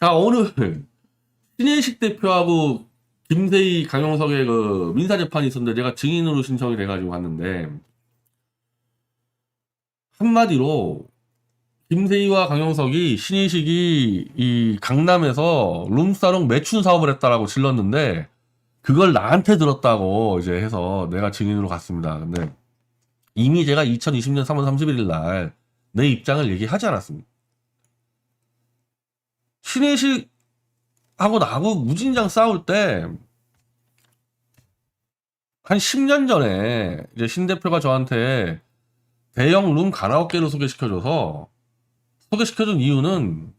자, 오늘 신혜식 대표하고 김세희, 강용석의 그 민사 재판이 있었는데 제가 증인으로 신청이 돼가지고 갔는데 한마디로 김세희와 강용석이 신혜식이 이 강남에서 룸사롱 매춘 사업을 했다라고 질렀는데 그걸 나한테 들었다고 이제 해서 내가 증인으로 갔습니다. 근데 이미 제가 2020년 3월 31일 날 내 입장을 얘기하지 않았습니다. 신혜식 하고 나하고 무진장 싸울 때, 한 10년 전에, 이제 신 대표가 저한테 대형 룸 가라오케를 소개시켜줘서, 소개시켜준 이유는,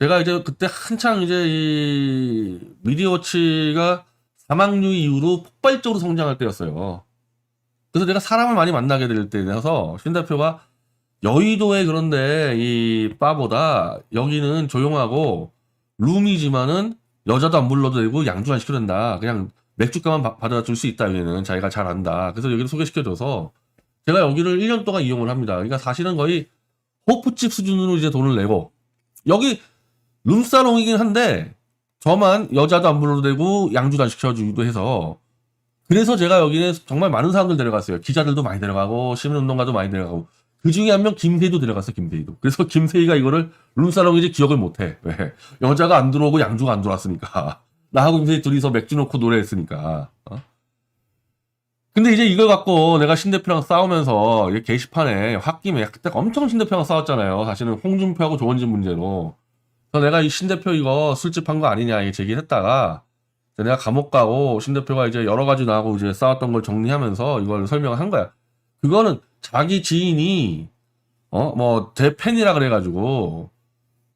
제가 이제 그때 한창 이제 이 미디어워치가 사망류 이후로 폭발적으로 성장할 때였어요. 그래서 내가 사람을 많이 만나게 될 때라서 신 대표가 여의도에 그런데 이 바보다 여기는 조용하고 룸이지만은 여자도 안 불러도 되고 양주 안 시켜도 된다. 그냥 맥주값만 바- 받아줄 수 있다 여기는 자기가 잘 안다. 그래서 여기를 소개시켜줘서 제가 여기를 1년 동안 이용을 합니다. 그러니까 사실은 거의 호프집 수준으로 이제 돈을 내고 여기 룸사롱이긴 한데 저만 여자도 안 불러도 되고 양주도 안 시켜주기도 해서 그래서 제가 여기는 정말 많은 사람들 데려갔어요. 기자들도 많이 데려가고 시민운동가도 많이 데려가고 그 중에 한 명 김세희도 데려갔어 김세희도. 그래서 김세희가 이거를 룸사롱이지 기억을 못해. 왜? 여자가 안 들어오고 양주가 안 들어왔으니까. 나하고 김세희 둘이서 맥주 놓고 노래했으니까. 어? 근데 이제 이걸 갖고 내가 신 대표랑 싸우면서 게시판에 홧김에 그때 엄청 신 대표랑 싸웠잖아요. 사실은 홍준표하고 조원진 문제로. 그래서 내가 이 신 대표 이거 술집 한 거 아니냐 이게 제기를 했다가 내가 감옥 가고 신 대표가 이제 여러 가지 나하고 이제 싸웠던 걸 정리하면서 이걸 설명을 한 거야. 그거는 자기 지인이 어 뭐 대팬이라 그래가지고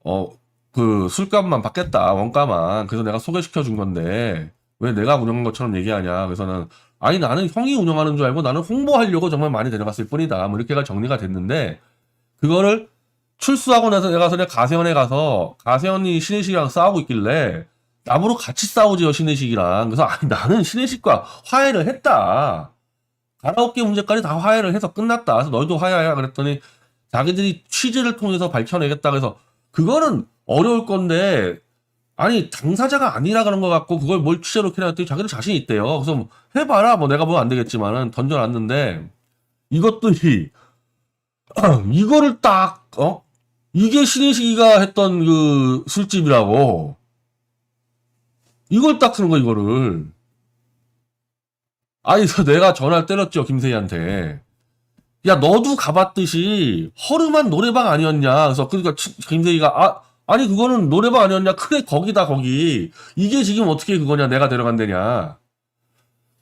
어 그 술값만 받겠다 원가만. 그래서 내가 소개시켜 준 건데 왜 내가 운영한 것처럼 얘기하냐. 그래서는 아니 나는 형이 운영하는 줄 알고 나는 홍보하려고 정말 많이 데려갔을 뿐이다. 뭐 이렇게가 정리가 됐는데 그거를 출소하고 나서 내가 그냥 가세현에 가서 가세현이 신혜식이랑 싸우고 있길래 나보고 같이 싸우지요 신혜식이랑. 그래서 아니 나는 신혜식과 화해를 했다 가라오케 문제까지 다 화해를 해서 끝났다. 그래서 너희도 화해하야 그랬더니 자기들이 취재를 통해서 밝혀내겠다. 그래서 그거는 어려울 건데 아니 당사자가 아니라 그런 것 같고 그걸 뭘 취재로 캐냈더니 자기들 자신 있대요. 그래서 뭐 해봐라. 뭐 내가 보면 안 되겠지만은 던져놨는데 이것들이 이거를 딱 어? 이게 신혜식이가 했던 그 술집이라고 이걸 딱 쓰는 거 이거를 아니, 내가 전화를 때렸죠, 김세희한테. 야, 너도 가봤듯이 허름한 노래방 아니었냐. 그래서 그러니까 치- 김세희가 아, 아니 그거는 노래방 아니었냐. 그래, 거기다 거기. 이게 지금 어떻게 그거냐. 내가 데려간대냐.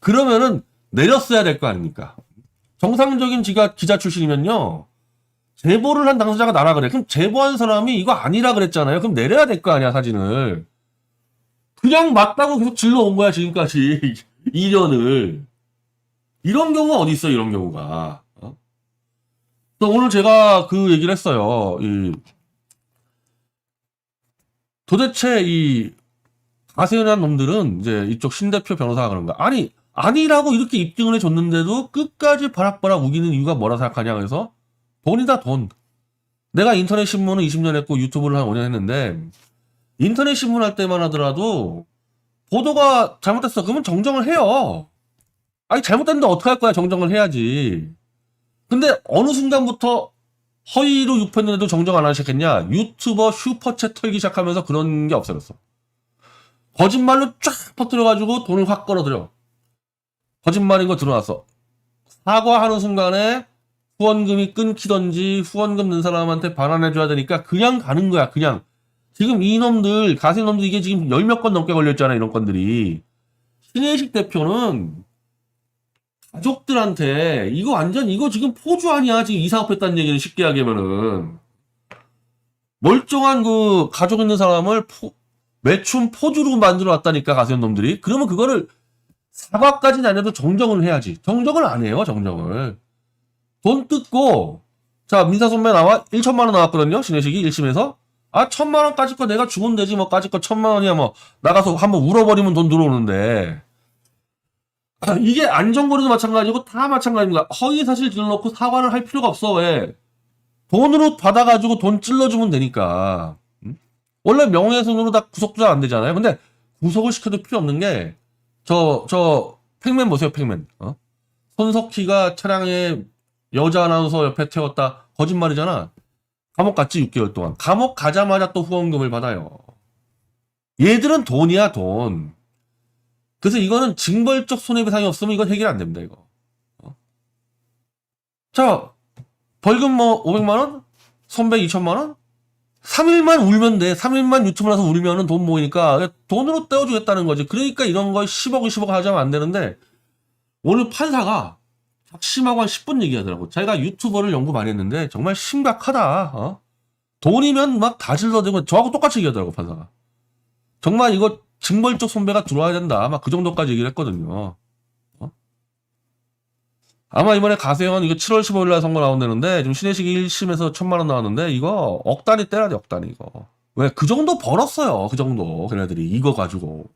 그러면은 내렸어야 될 거 아닙니까? 정상적인 지가 기자 출신이면요. 제보를 한 당사자가 나라 그래. 그럼 제보한 사람이 이거 아니라 그랬잖아요. 그럼 내려야 될 거 아니야, 사진을. 그냥 맞다고 계속 질러온 거야, 지금까지. 2년을. 이런 경우가 어디 있어 이런 경우가. 어? 오늘 제가 그 얘기를 했어요. 이 도대체 이 가세현이라는 놈들은 이제 이쪽 신 대표 변호사가 그런 거야. 아니 아니라고 이렇게 입증을 해줬는데도 끝까지 바락바락 우기는 이유가 뭐라 생각하냐 그래서 돈이다 돈. 내가 인터넷 신문은 20년 했고 유튜브를 한 5년 했는데 인터넷 신문 할 때만 하더라도 보도가 잘못됐어 그러면 정정을 해요. 아니 잘못됐는데 어떡할 거야 정정을 해야지. 근데 어느 순간부터 허위로 유포했는데도 정정 안 하셨겠냐? 유튜버 슈퍼챗 털기 시작하면서 그런 게 없어졌어. 거짓말로 쫙 퍼뜨려가지고 돈을 확 끌어들여. 거짓말인 거 드러났어. 사과하는 순간에 후원금이 끊기던지 후원금 는 사람한테 반환해줘야 되니까 그냥 가는 거야, 그냥. 지금 이놈들, 가세놈들 이게 지금 열 몇 건 넘게 걸렸잖아, 이런 건들이. 신혜식 대표는 가족들한테 이거 완전 이거 지금 포주 아니야? 지금 이 사 업했다는 얘기는 쉽게 하면은 멀쩡한 그 가족 있는 사람을 포, 매춘 포주로 만들어 놨다니까 가세현 놈들이. 그러면 그거를 사과까지는 안 해도 정정을 해야지. 정정을 안 해요 정정을. 돈 뜯고 자 민사소매 나와 1천만 원 나왔거든요 신혜식이 1심에서. 아 천만 원까지 거 내가 주면 되지 뭐까지 거 천만 원이야 뭐. 나가서 한번 울어버리면 돈 들어오는데. 아, 이게 안전거리도 마찬가지고 다 마찬가지입니다. 허위 사실 들러놓고 사과를 할 필요가 없어. 왜? 돈으로 받아가지고 돈 찔러주면 되니까. 음? 원래 명예훼손으로 다 구속도 안 되잖아요. 근데 구속을 시켜도 필요 없는 게, 저, 저, 팩맨 보세요, 팩맨. 어? 손석희가 차량에 여자 아나운서 옆에 태웠다. 거짓말이잖아. 감옥 갔지, 6개월 동안. 감옥 가자마자 또 후원금을 받아요. 얘들은 돈이야, 돈. 그래서 이거는 징벌적 손해배상이 없으면 이건 해결 안 됩니다, 이거. 어? 자, 벌금 뭐 500만원? 선배 2천만원? 3일만 울면 돼. 3일만 유튜브 나서 울면은 돈 모이니까 돈으로 떼어주겠다는 거지. 그러니까 이런 거 10억, 20억 하자면 안 되는데 오늘 판사가 작심하고 한 10분 얘기하더라고. 자기가 유튜버를 연구 많이 했는데 정말 심각하다. 어? 돈이면 막 다 질러대고 저하고 똑같이 얘기하더라고 판사가. 정말 이거 징벌적 손배가 들어와야 된다. 막그 정도까지 얘기를 했거든요. 어? 아마 이번에 가세현 이거 7월 15일 날 선거 나온다는데 지금 신혜식이 1심에서 천만 원 나왔는데 이거 억 단위 때려야 돼, 억 단위 이거. 왜 그 정도 벌었어요. 그 정도. 걔네들이 이거 가지고.